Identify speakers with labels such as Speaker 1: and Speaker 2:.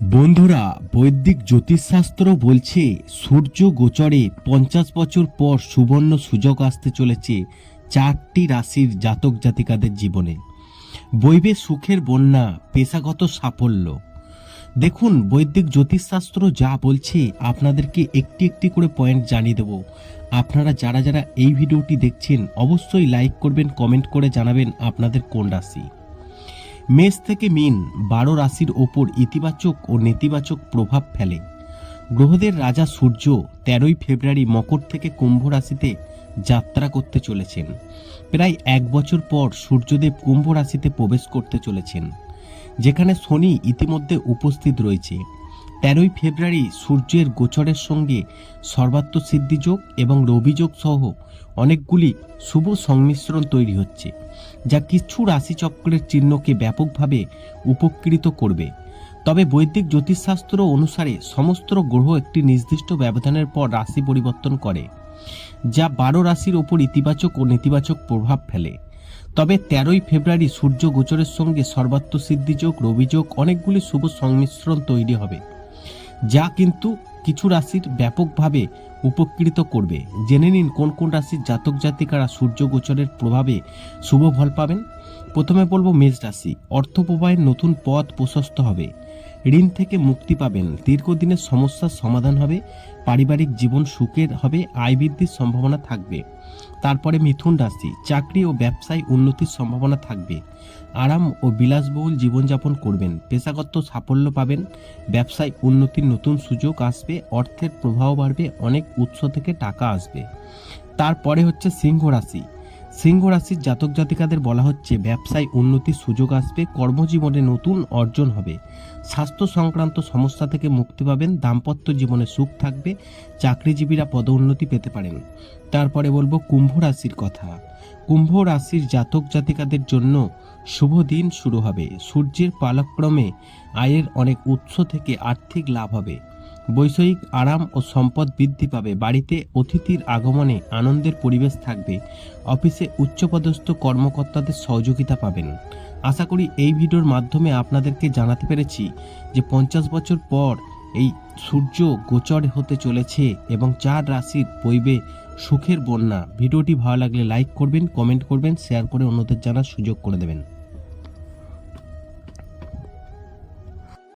Speaker 1: বন্ধুরা, বৈদিক জ্যোতিষশাস্ত্র বলছে, সূর্য গোচরে পঞ্চাশ বছর পর সুবর্ণ সুযোগ আসতে চলেছে চারটি রাশির জাতক জাতিকাদের জীবনে। বইবে সুখের বন্যা, পেশাগত সাফল্য। দেখুন, বৈদিক জ্যোতিষশাস্ত্র যা বলছে, আপনাদেরকে একটি একটি করে পয়েন্ট জানিয়ে দেব। আপনারা যারা যারা এই ভিডিওটি দেখছেন, অবশ্যই লাইক করবেন, কমেন্ট করে জানাবেন আপনাদের কোন রাশি। মেষ থেকে মিন বারো রাশির ওপর ইতিবাচক ও নেতিবাচক প্রভাব ফেলে। গ্রহদের রাজা সূর্য তেরোই ফেব্রুয়ারি মকর থেকে কুম্ভ রাশিতে যাত্রা করতে চলেছেন। প্রায় এক বছর পর সূর্যদেব কুম্ভ রাশিতে প্রবেশ করতে চলেছেন। যেখানে শনি ইতিমধ্যে উপস্থিত রয়েছে। তেরোই ফেব্রুয়ারি সূর্যের গোচরের সঙ্গে সর্বাত্ম সিদ্ধিযোগ এবং রবিযোগ সহ অনেকগুলি শুভ সংমিশ্রণ তৈরি হচ্ছে, যা কিছু রাশিচক্রের চিহ্নকে ব্যাপকভাবে উপকৃত করবে। তবে বৈদিক জ্যোতিষশাস্ত্র অনুসারে সমস্ত গ্রহ একটি নির্দিষ্ট ব্যবধানের পর রাশি পরিবর্তন করে, যা বারো রাশির ওপর ইতিবাচক ও নেতিবাচক প্রভাব ফেলে। তবে তেরোই ফেব্রুয়ারি সূর্য গোচরের সঙ্গে সর্বাত্ম সিদ্ধিযোগ, রবিযোগ অনেকগুলি শুভ সংমিশ্রণ তৈরি হবে। যা কিন্তু কিছু রাশির ব্যাপকভাবে উপকৃত করবে। জেনে নিন কোন কোন রাশির জাতক জাতিকারা সূর্য গোচরের প্রভাবে শুভ ফল পাবেন। প্রথমে বলব মেষ রাশি। অর্থ প্রবাহের নতুন পথ প্রশস্ত হবে। ঋণ থেকে মুক্তি পাবেন। দীর্ঘদিনের সমস্যার সমাধান হবে, পারিবারিক জীবন সুখের হবে, আয় বৃদ্ধির সম্ভাবনা থাকবে। তারপরে মিথুন রাশি, চাকরি ও ব্যবসায় উন্নতির সম্ভাবনা থাকবে। আরাম ও বিলাসবহুল জীবনযাপন করবেন, পেশাগত সাফল্য পাবেন, ব্যবসায় উন্নতির নতুন সুযোগ আসবে, অর্থের প্রভাব বাড়বে, অনেক উৎস থেকে টাকা আসবে। তারপরে হচ্ছে সিংহ রাশি সিংহ রাশির জাতক জাতিকাদের বলা হচ্ছে ব্যবসায় উন্নতির সুযোগ আসবে, কর্মজীবনে নতুন অর্জন হবে। স্বাস্থ্য সংক্রান্ত সমস্যা থেকে মুক্তি পাবেন, দাম্পত্য জীবনে সুখ থাকবে, চাকরিজীবীরা পদোন্নতি পেতে পারেন। তারপরে বলব কুম্ভ রাশির কথা। কুম্ভ রাশির জাতক জাতিকাদের জন্য শুভ দিন শুরু হবে। সূর্যের পালক্রমে আয়ের অনেক উৎস থেকে আর্থিক লাভ হবে। বৈষয়িক আরাম ও সম্পদ বৃদ্ধি পাবে। বাড়িতে অতিথির আগমনে আনন্দের পরিবেশ থাকবে। অফিসে উচ্চপদস্থ কর্মকর্তাদের সহযোগিতা পাবেন। আশা করি এই ভিডিওর মাধ্যমে আপনাদেরকে জানাতে পেরেছি যে পঞ্চাশ বছর পর এই সূর্য গোচর হতে চলেছে এবং চার রাশির বইবে সুখের বন্যা। ভিডিওটি ভালো লাগলে লাইক করবেন, কমেন্ট করবেন, শেয়ার করে অন্যদের জানার সুযোগ করে দেবেন।